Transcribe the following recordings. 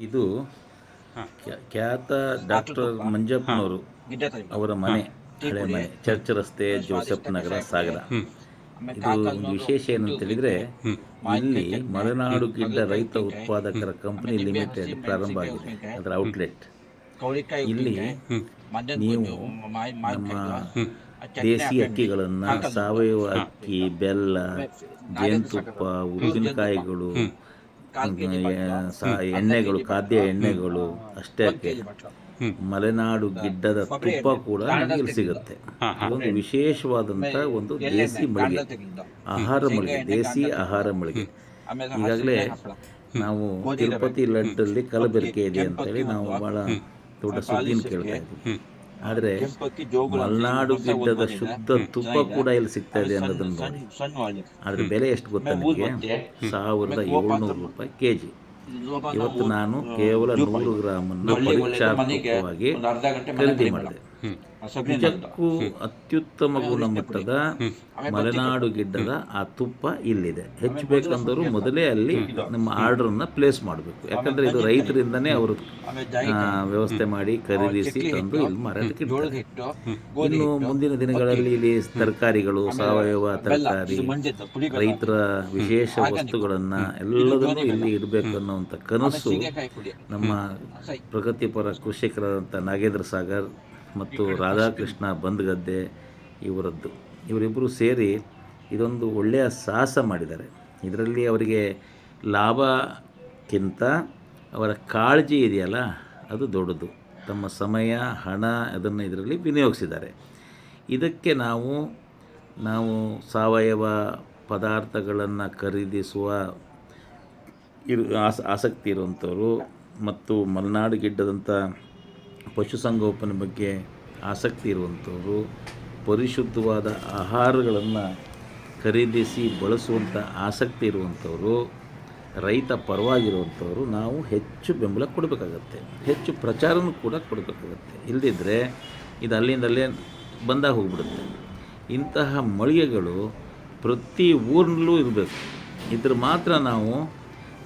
ಇದು ಖ್ಯಾ- ಖ್ಯಾತ ಡಾಕ್ಟರ್ ಮಂಜಪ್ಪನವರು. ಅವರ ಮನೆ ಹಳೆ ಮನೆ ಚರ್ಚ್ ರಸ್ತೆ ಜೋಸೆಫ್ ನಗರ ಸಾಗರ. ಇದು ಒಂದು ವಿಶೇಷ ಏನಂತ ಹೇಳಿದ್ರೆ ಇಲ್ಲಿ ಮಲೆನಾಡು ಗಿಡ್ಡ ರೈತ ಉತ್ಪಾದಕರ ಕಂಪನಿ ಲಿಮಿಟೆಡ್ ಪ್ರಾರಂಭ ಆಗಿದೆ. ಅದರ ಔಟ್ಲೆಟ್. ಇಲ್ಲಿ ನೀವು ನಮ್ಮ ದೇಸಿ ಅಕ್ಕಿಗಳನ್ನು ಸಾವಯವ ಅಕ್ಕಿ ಬೆಲ್ಲ ಜೇನುತುಪ್ಪ ಉಪ್ಪಿನಕಾಯಿಗಳು ಎಣ್ಣೆಗಳು ಖಾದ್ಯ ಎಣ್ಣೆಗಳು ಅಷ್ಟೇ ಅಕ್ಕೆ. ಮಲೆನಾಡು ಗಿಡ್ಡದ ತುಪ್ಪ ಕೂಡ ನಮಗೆ ಸಿಗುತ್ತೆ. ಒಂದು ವಿಶೇಷವಾದಂತ ಒಂದು ದೇಸಿ ಮಳಿಗೆ. ಆಹಾರ ಮಳಿಗೆ ದೇಸಿ ಆಹಾರ ಮಳಿಗೆ. ಈಗಾಗಲೇ ನಾವು ತಿರುಪತಿ ಲಡ್ಡಲ್ಲಿ ಕಲಬೆರಕೆ ಇದೆ ಅಂತೇಳಿ ನಾವು ಬಹಳ ದೊಡ್ಡ ಸುದ್ದಿನ ಕೇಳ್ತಾ ಇದ್ವಿ ಆದರೆ ಮಲ್ನಾಡು ಗಿಡ್ಡದ ಶುದ್ಧ ತುಪ್ಪ ಕೂಡ ಇಲ್ಲಿ ಸಿಗ್ತಾ ಇದೆ ಅನ್ನೋದನ್ನು ನೋಡಿ. ಅದ್ರ ಬೆಲೆ ಎಷ್ಟು ಗೊತ್ತಾ ನಿಮಗೆ? ಸಾವಿರದ ಏಳ್ನೂರು ರೂಪಾಯಿ ಕೆ ಜಿ ಇವತ್ತು ನಾನು ಕೇವಲ ನೂರು ಗ್ರಾಮನ್ನು ಪರೀಕ್ಷಾತ್ಮಕವಾಗಿ ಖರೀದಿ ಮಾಡಿದೆ. ನಿಜಕ್ಕೂ ಅತ್ಯುತ್ತಮ ಗುಣಮಟ್ಟದ ಮಲೆನಾಡು ಗಿಡ್ಡದ ಆ ತುಪ್ಪ ಇಲ್ಲಿದೆ. ಹೆಚ್ಚು ಬೇಕಂದರೂ ಮೊದಲೇ ಅಲ್ಲಿ ನಮ್ಮ ಆರ್ಡ್ರನ್ನ ಪ್ಲೇಸ್ ಮಾಡಬೇಕು. ಯಾಕಂದ್ರೆ ಇದು ರೈತರಿಂದನೇ ಅವರು ವ್ಯವಸ್ಥೆ ಮಾಡಿ ಖರೀದಿಸಿ ತಂದು ಇಲ್ಲಿ ಮಾರಾಟಕ್ಕೆ ಇನ್ನು ಮುಂದಿನ ದಿನಗಳಲ್ಲಿ ಇಲ್ಲಿ ತರಕಾರಿಗಳು ಸಾವಯವ ತರಕಾರಿ ರೈತರ ವಿಶೇಷ ವಸ್ತುಗಳನ್ನ ಎಲ್ಲದನ್ನೂ ಇಲ್ಲಿ ಇಡಬೇಕು ಅನ್ನುವಂಥ ಕನಸು ನಮ್ಮ ಪ್ರಗತಿಪರ ಕೃಷಿಕರಾದಂಥ ನಾಗೇಂದ್ರ ಸಾಗರ್ ಮತ್ತು ರಾಧಾಕೃಷ್ಣ ಬಂದ್ಗದ್ದೆ ಇವರದ್ದು. ಇವರಿಬ್ಬರು ಸೇರಿ ಇದೊಂದು ಒಳ್ಳೆಯ ಸಾಹಸ ಮಾಡಿದ್ದಾರೆ. ಇದರಲ್ಲಿ ಅವರಿಗೆ ಲಾಭಕ್ಕಿಂತ ಅವರ ಕಾಳಜಿ ಇದೆಯಲ್ಲ, ಅದು ದೊಡ್ಡದು. ತಮ್ಮ ಸಮಯ, ಹಣ ಅದನ್ನು ಇದರಲ್ಲಿ ವಿನಿಯೋಗಿಸಿದ್ದಾರೆ. ಇದಕ್ಕೆ ನಾವು ನಾವು ಸಾವಯವ ಪದಾರ್ಥಗಳನ್ನು ಖರೀದಿಸುವ ಇರು, ಆಸ, ಆಸಕ್ತಿ ಇರುವಂಥವರು ಮತ್ತು ಮಲೆನಾಡು ಗಿಡ್ಡದಂಥ ಪಶುಸಂಗೋಪನೆ ಬಗ್ಗೆ ಆಸಕ್ತಿ ಇರುವಂಥವರು, ಪರಿಶುದ್ಧವಾದ ಆಹಾರಗಳನ್ನು ಖರೀದಿಸಿ ಬಳಸುವಂಥ ಆಸಕ್ತಿ ಇರುವಂಥವರು, ರೈತ ಪರವಾಗಿರುವಂಥವರು, ನಾವು ಹೆಚ್ಚು ಬೆಂಬಲ ಕೊಡಬೇಕಾಗತ್ತೆ. ಹೆಚ್ಚು ಪ್ರಚಾರನೂ ಕೂಡ ಕೊಡಬೇಕಾಗತ್ತೆ. ಇಲ್ಲದಿದ್ದರೆ ಇದು ಅಲ್ಲಿಂದಲ್ಲೇ ಬಂದಾಗ ಹೋಗ್ಬಿಡುತ್ತೆ. ಇಂತಹ ಮಳಿಗೆಗಳು ಪ್ರತಿ ಊರಿನಲ್ಲೂ ಇರಬೇಕು. ಇದ್ರ ಮಾತ್ರ ನಾವು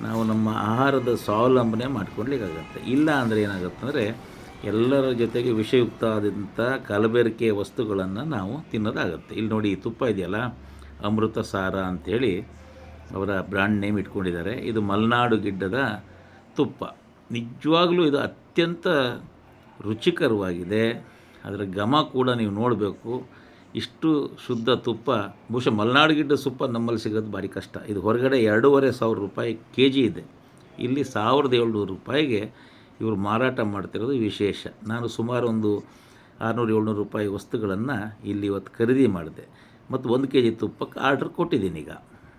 ನಾವು ನಮ್ಮ ಆಹಾರದ ಸ್ವಾವಲಂಬನೆ ಮಾಡ್ಕೊಳ್ಲಿಕ್ಕಾಗತ್ತೆ ಇಲ್ಲ ಅಂದರೆ ಏನಾಗುತ್ತೆ ಅಂದರೆ ಎಲ್ಲರ ಜೊತೆಗೆ ವಿಷಯುಕ್ತ ಆದಂಥ ಕಲಬೆರಕೆ ವಸ್ತುಗಳನ್ನು ನಾವು ತಿನ್ನೋದಾಗುತ್ತೆ. ಇಲ್ಲಿ ನೋಡಿ ತುಪ್ಪ ಇದೆಯಲ್ಲ, ಅಮೃತ ಸಾರ ಅಂಥೇಳಿ ಅವರ ಬ್ರ್ಯಾಂಡ್ ನೇಮ್ ಇಟ್ಕೊಂಡಿದ್ದಾರೆ. ಇದು ಮಲೆನಾಡು ಗಿಡ್ಡದ ತುಪ್ಪ. ನಿಜವಾಗ್ಲೂ ಇದು ಅತ್ಯಂತ ರುಚಿಕರವಾಗಿದೆ. ಅದರ ಘಮ ಕೂಡ ನೀವು ನೋಡಬೇಕು. ಇಷ್ಟು ಶುದ್ಧ ತುಪ್ಪ, ಬಹುಶಃ ಮಲೆನಾಡು ಗಿಡ್ಡ ತುಪ್ಪ ನಮ್ಮಲ್ಲಿ ಸಿಗೋದು ಭಾರಿ ಕಷ್ಟ. ಇದು ಹೊರಗಡೆ ಎರಡೂವರೆ ಸಾವಿರ ರೂಪಾಯಿ ಕೆ ಜಿ ಇದೆ. ಇಲ್ಲಿ ಸಾವಿರದ ಏಳ್ನೂರು ರೂಪಾಯಿಗೆ ಇವರು ಮಾರಾಟ ಮಾಡ್ತಿರೋದು ವಿಶೇಷ. ನಾನು ಸುಮಾರು ಒಂದು ಆರುನೂರು, ಏಳ್ನೂರು ರೂಪಾಯಿ ವಸ್ತುಗಳನ್ನು ಇಲ್ಲಿ ಇವತ್ತು ಖರೀದಿ ಮಾಡಿದೆ. ಮತ್ತು ಒಂದು ಕೆ ಜಿ ತುಪ್ಪಕ್ಕೆ ಆರ್ಡ್ರ್ ಕೊಟ್ಟಿದ್ದೀನಿ ಈಗ.